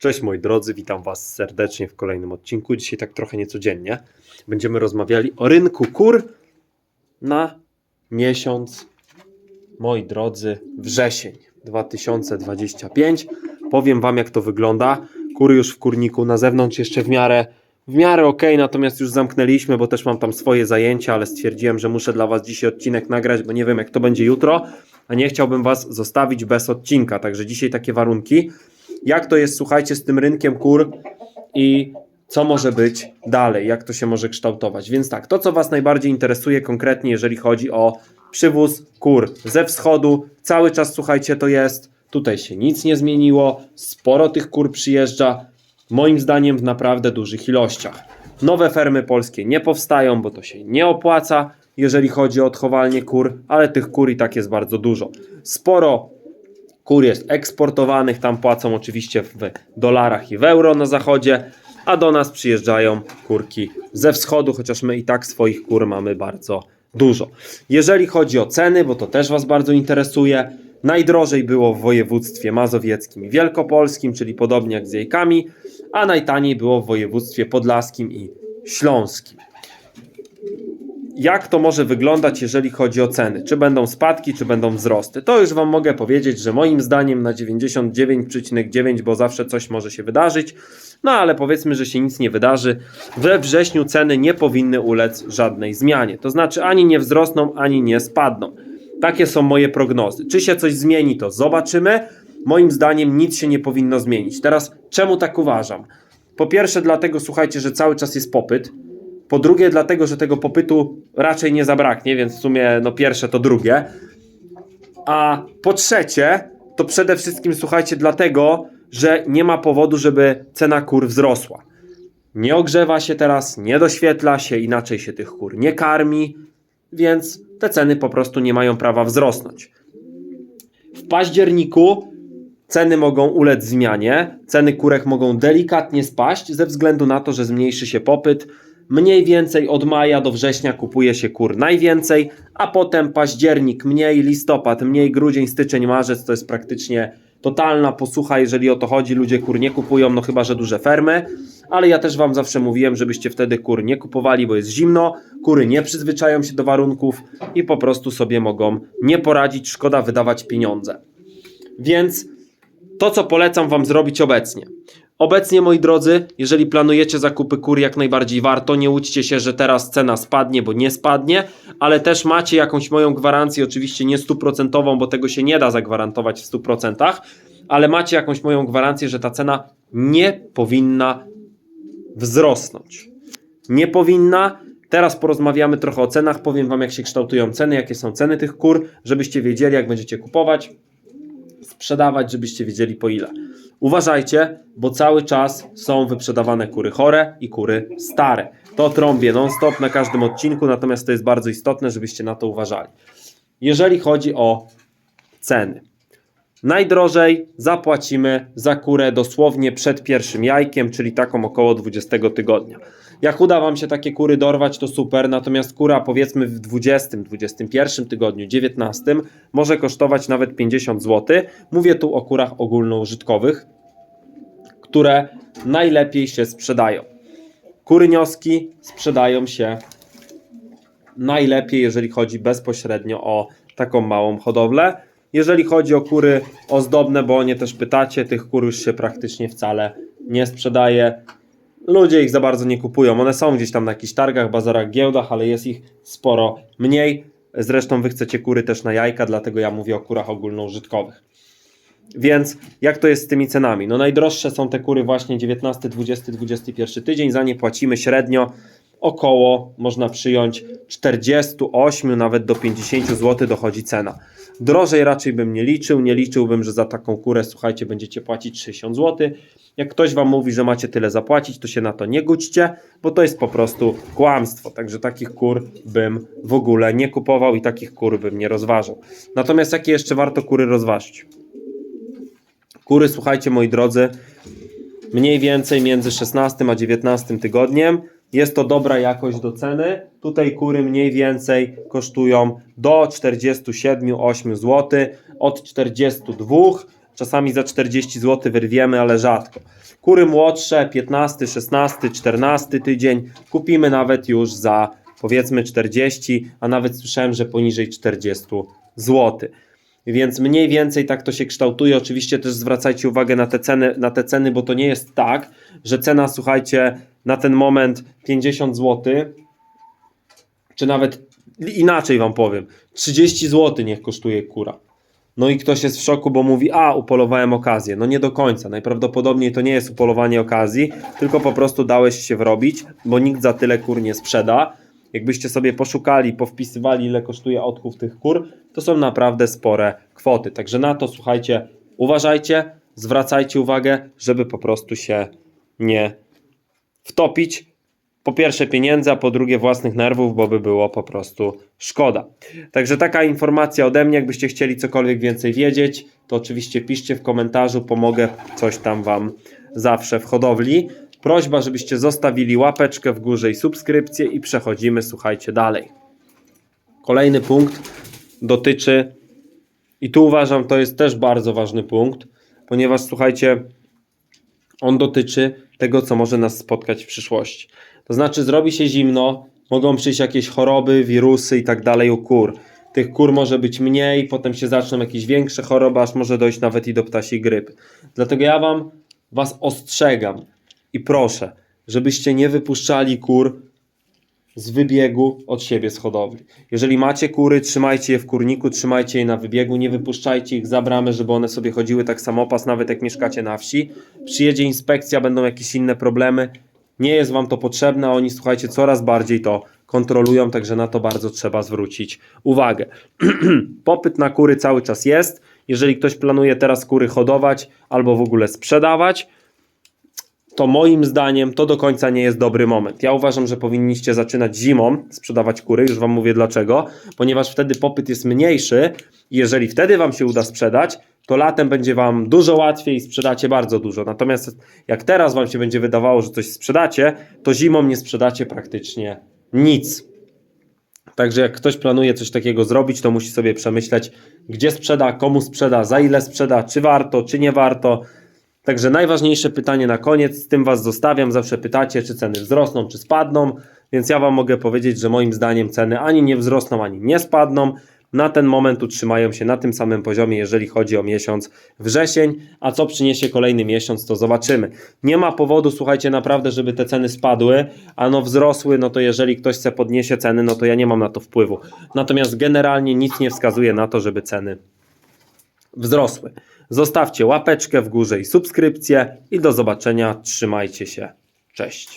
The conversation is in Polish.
Cześć moi drodzy, witam Was serdecznie w kolejnym odcinku. Dzisiaj tak trochę niecodziennie. Będziemy rozmawiali o rynku kur na miesiąc, moi drodzy, wrzesień 2025. Powiem Wam jak to wygląda. Kury już w kurniku, na zewnątrz jeszcze w miarę w miarę ok, natomiast już zamknęliśmy, bo też mam tam swoje zajęcia, ale stwierdziłem, że muszę dla Was dzisiaj odcinek nagrać, bo nie wiem jak to będzie jutro, a nie chciałbym Was zostawić bez odcinka. Także dzisiaj takie warunki. Jak to jest, słuchajcie, z tym rynkiem kur i co może być dalej, jak to się może kształtować. Więc tak, to co Was najbardziej interesuje konkretnie, jeżeli chodzi o przywóz kur ze wschodu, cały czas słuchajcie, to jest. Tutaj się nic nie zmieniło, sporo tych kur przyjeżdża, moim zdaniem w naprawdę dużych ilościach. Nowe fermy polskie nie powstają, bo to się nie opłaca, jeżeli chodzi o odchowalnie kur, ale tych kur i tak jest bardzo dużo. Sporo kur jest eksportowanych, tam płacą oczywiście w dolarach i w euro na zachodzie, a do nas przyjeżdżają kurki ze wschodu, chociaż my i tak swoich kur mamy bardzo dużo. Jeżeli chodzi o ceny, bo to też Was bardzo interesuje, najdrożej było w województwie mazowieckim i wielkopolskim, czyli podobnie jak z jajkami, a najtaniej było w województwie podlaskim i śląskim jak to może wyglądać, jeżeli chodzi o ceny? Czy będą spadki, czy będą wzrosty? To już Wam mogę powiedzieć, że moim zdaniem na 99,9, bo zawsze coś może się wydarzyć, no ale powiedzmy, że się nic nie wydarzy. We wrześniu ceny nie powinny ulec żadnej zmianie. To znaczy ani nie wzrosną, ani nie spadną. Takie są moje prognozy. Czy się coś zmieni, to zobaczymy. Moim zdaniem nic się nie powinno zmienić. Teraz, czemu tak uważam? Po pierwsze, dlatego słuchajcie, że cały czas jest popyt. Po drugie, dlatego, że tego popytu raczej nie zabraknie, więc w sumie no pierwsze to drugie. A po trzecie, to przede wszystkim słuchajcie, dlatego, że nie ma powodu, żeby cena kur wzrosła. Nie ogrzewa się teraz, nie doświetla się, inaczej się tych kur nie karmi, więc te ceny po prostu nie mają prawa wzrosnąć. W październiku ceny mogą ulec zmianie, ceny kurek mogą delikatnie spaść ze względu na to, że zmniejszy się popyt. Mniej więcej od maja do września kupuje się kur najwięcej, a potem październik mniej, listopad mniej, grudzień, styczeń, marzec to jest praktycznie totalna posłucha, jeżeli o to chodzi. Ludzie kur nie kupują, no chyba że duże fermy, ale ja też Wam zawsze mówiłem, żebyście wtedy kur nie kupowali, bo jest zimno, kury nie przyzwyczają się do warunków i po prostu sobie mogą nie poradzić, szkoda wydawać pieniądze. Więc to, co polecam Wam zrobić obecnie. Obecnie, moi drodzy, jeżeli planujecie zakupy kur, jak najbardziej warto. Nie łudźcie się, że teraz cena spadnie, bo nie spadnie, ale też macie jakąś moją gwarancję, oczywiście nie stuprocentową, bo tego się nie da zagwarantować w 100%, ale macie jakąś moją gwarancję, że ta cena nie powinna wzrosnąć. Nie powinna. Teraz porozmawiamy trochę o cenach, powiem Wam, jak się kształtują ceny, jakie są ceny tych kur, żebyście wiedzieli, jak będziecie kupować, sprzedawać, żebyście wiedzieli po ile. Uważajcie, bo cały czas są wyprzedawane kury chore i kury stare. To trąbię non-stop na każdym odcinku, natomiast to jest bardzo istotne, żebyście na to uważali. Jeżeli chodzi o ceny. Najdrożej zapłacimy za kurę dosłownie przed pierwszym jajkiem, czyli taką około 20 tygodnia. Jak uda Wam się takie kury dorwać, to super, natomiast kura powiedzmy w 20, 21 tygodniu, 19 może kosztować nawet 50 zł. Mówię tu o kurach ogólnoużytkowych, które najlepiej się sprzedają. Kury nioski sprzedają się najlepiej, jeżeli chodzi bezpośrednio o taką małą hodowlę. Jeżeli chodzi o kury ozdobne, bo o nie też pytacie, tych kur już się praktycznie wcale nie sprzedaje. Ludzie ich za bardzo nie kupują. One są gdzieś tam na jakichś targach, bazarach, giełdach, ale jest ich sporo mniej. Zresztą wy chcecie kury też na jajka, dlatego ja mówię o kurach ogólnoużytkowych. Więc jak to jest z tymi cenami? No najdroższe są te kury właśnie 19, 20, 21 tydzień. Za nie płacimy średnio około, można przyjąć 48, nawet do 50 zł dochodzi cena. Drożej raczej bym nie liczył, nie liczyłbym, że za taką kurę, słuchajcie, będziecie płacić 60 zł. Jak ktoś Wam mówi, że macie tyle zapłacić, to się na to nie gódźcie, bo to jest po prostu kłamstwo. Także takich kur bym w ogóle nie kupował i takich kur bym nie rozważał. Natomiast jakie jeszcze warto kury rozważyć? Kury, słuchajcie moi drodzy, mniej więcej między 16 a 19 tygodniem. Jest to dobra jakość do ceny. Tutaj kury mniej więcej kosztują do 47-8 zł, od 42 czasami za 40 zł wyrwiemy, ale rzadko. Kury młodsze, 15, 16, 14 tydzień, kupimy nawet już za powiedzmy 40, a nawet słyszałem, że poniżej 40 zł. Więc mniej więcej tak to się kształtuje. Oczywiście też zwracajcie uwagę na te ceny, na te ceny bo to nie jest tak, że cena, słuchajcie, na ten moment 50 zł, czy nawet inaczej wam powiem, 30 zł niech kosztuje kura. No i ktoś jest w szoku, bo mówi, a upolowałem okazję. No nie do końca. Najprawdopodobniej to nie jest upolowanie okazji, tylko po prostu dałeś się wrobić, bo nikt za tyle kur nie sprzeda. Jakbyście sobie poszukali, powpisywali, ile kosztuje odchów tych kur, to są naprawdę spore kwoty. Także na to słuchajcie, uważajcie, zwracajcie uwagę, żeby po prostu się nie wtopić. Po pierwsze pieniędzy, a po drugie własnych nerwów, bo by było po prostu szkoda. Także taka informacja ode mnie, jakbyście chcieli cokolwiek więcej wiedzieć, to oczywiście piszcie w komentarzu, pomogę coś tam Wam zawsze w hodowli. Prośba, żebyście zostawili łapeczkę w górze i subskrypcję i przechodzimy, słuchajcie, dalej. Kolejny punkt dotyczy, i tu uważam, to jest też bardzo ważny punkt, ponieważ słuchajcie, on dotyczy tego, co może nas spotkać w przyszłości. To znaczy, zrobi się zimno, mogą przyjść jakieś choroby, wirusy i tak dalej u kur. Tych kur może być mniej, potem się zaczną jakieś większe choroby, aż może dojść nawet i do ptasiej grypy. Dlatego ja wam was ostrzegam i proszę, żebyście nie wypuszczali kur z wybiegu od siebie z hodowli. Jeżeli macie kury, trzymajcie je w kurniku, trzymajcie je na wybiegu, nie wypuszczajcie ich za bramę, żeby one sobie chodziły tak samopas, nawet jak mieszkacie na wsi. Przyjedzie inspekcja, będą jakieś inne problemy. Nie jest wam to potrzebne, a oni słuchajcie, coraz bardziej to kontrolują, także na to bardzo trzeba zwrócić uwagę. Popyt na kury cały czas jest. Jeżeli ktoś planuje teraz kury hodować albo w ogóle sprzedawać, to moim zdaniem to do końca nie jest dobry moment. Ja uważam, że powinniście zaczynać zimą sprzedawać kury, już Wam mówię dlaczego, ponieważ wtedy popyt jest mniejszy i jeżeli wtedy Wam się uda sprzedać, to latem będzie Wam dużo łatwiej i sprzedacie bardzo dużo. Natomiast jak teraz Wam się będzie wydawało, że coś sprzedacie, to zimą nie sprzedacie praktycznie nic. Także jak ktoś planuje coś takiego zrobić, to musi sobie przemyśleć, gdzie sprzeda, komu sprzeda, za ile sprzeda, czy warto, czy nie warto. Także najważniejsze pytanie na koniec, z tym Was zostawiam. Zawsze pytacie, czy ceny wzrosną, czy spadną. Więc ja Wam mogę powiedzieć, że moim zdaniem ceny ani nie wzrosną, ani nie spadną. Na ten moment utrzymają się na tym samym poziomie, jeżeli chodzi o miesiąc wrzesień. A co przyniesie kolejny miesiąc, to zobaczymy. Nie ma powodu, słuchajcie, naprawdę, żeby te ceny spadły, a no wzrosły, no to jeżeli ktoś chce podniesie ceny, no to ja nie mam na to wpływu. Natomiast generalnie nic nie wskazuje na to, żeby ceny wzrosły. Zostawcie łapeczkę w górze i subskrypcję i do zobaczenia. Trzymajcie się. Cześć.